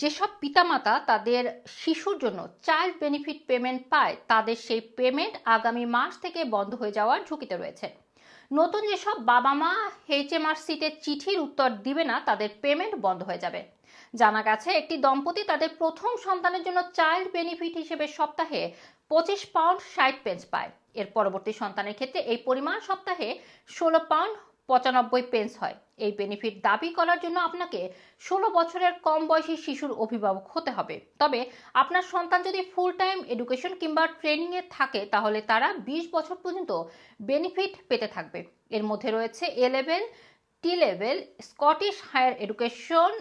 যেসব পিতামাতা তাদের শিশুর জন্য চাইল্ড বেনিফিট পেমেন্ট পায়, তাদের সেই পেমেন্ট আগামী মাস থেকে বন্ধ হয়ে যাওয়ার ঝুঁকিতে রয়েছে। নতুন যেসব বাবা মা এইচএমআরসিতে চিঠির উত্তর দিবে না, তাদের পেমেন্ট বন্ধ হয়ে যাবে। জানা গেছে, একটি দম্পতি তাদের প্রথম সন্তানের জন্য চাইল্ড বেনিফিট হিসেবে সপ্তাহে পঁচিশ পাউন্ড ষাট পেন্স পায়। এর পরবর্তী সন্তানের ক্ষেত্রে এই পরিমাণ সপ্তাহে ষোলো পাউন্ড পঁচানব্বই পেন্স হয় এই বেনিফিট দাবি করার জন্য আপনাকে ষোলো বছরের কম বয়সী শিশুর অভিভাবক হতে হবে তবে আপনার সন্তান যদি ফুল টাইম এডুকেশন কিংবা ট্রেনিংয়ে থাকে তাহলে তারা বিশ বছর পর্যন্ত বেনিফিট পেতে থাকবে এর মধ্যে রয়েছে A level T level Scottish higher education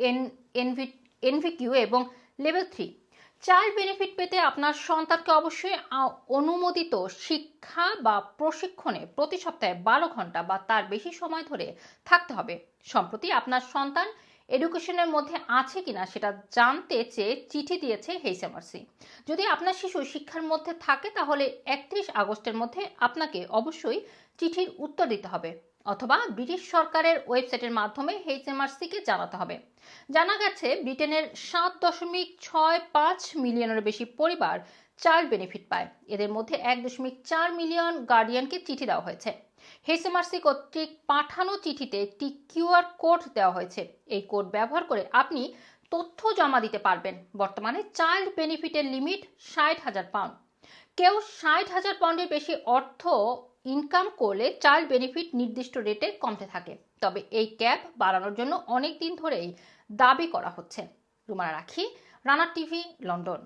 N NV NVQ এবং লেভেল থ্রি চাইল্ড বেনিফিট পেতে আপনার সন্তানকে অবশ্যই অনুমোদিত শিক্ষা বা প্রশিক্ষণে প্রতি সপ্তাহে বারো ঘণ্টা বা তার বেশি সময় ধরে থাকতে হবে। সম্প্রতি আপনার সন্তান এডুকেশনের মধ্যে আছে কিনা সেটা জানতে চেয়ে চিঠি দিয়েছে হেইসএমআরসি যদি আপনার শিশু শিক্ষার মধ্যে থাকে, তাহলে একত্রিশ আগস্টের মধ্যে আপনাকে অবশ্যই চিঠির উত্তর দিতে হবে, অথবা ব্রিটিশ সরকারের ওয়েবসাইটের মাধ্যমে এইচএমআরসিকে জানাতে হবে। জানা গেছে, ব্রিটেনের সাত দশমিক ছয় পাঁচ মিলিয়নের বেশি পরিবার চাইল্ড বেনিফিট পায়। এদের মধ্যে এক দশমিক চার মিলিয়ন গার্ডিয়ানকে চিঠি দেওয়া হয়েছে। হেসএমআরসি কর্তৃক পাঠানো চিঠিতে একটি কিউআর কোড দেওয়া হয়েছে। এই কোড ব্যবহার করে আপনি তথ্য জমা দিতে পারবেন। বর্তমানে চাইল্ড বেনিফিটের লিমিট ষাট হাজার পাউন্ড কেউ ষাট হাজার পাউন্ডের বেশি অর্থ ইনকাম করলে চাইল্ড বেনিফিট নির্দিষ্ট রেটে কমতে থাকে। তবে এই ক্যাপ বাড়ানোর জন্য অনেক দিন ধরেই দাবি করা হচ্ছে। রুমানা রাখি, রানা টিভি, লন্ডন।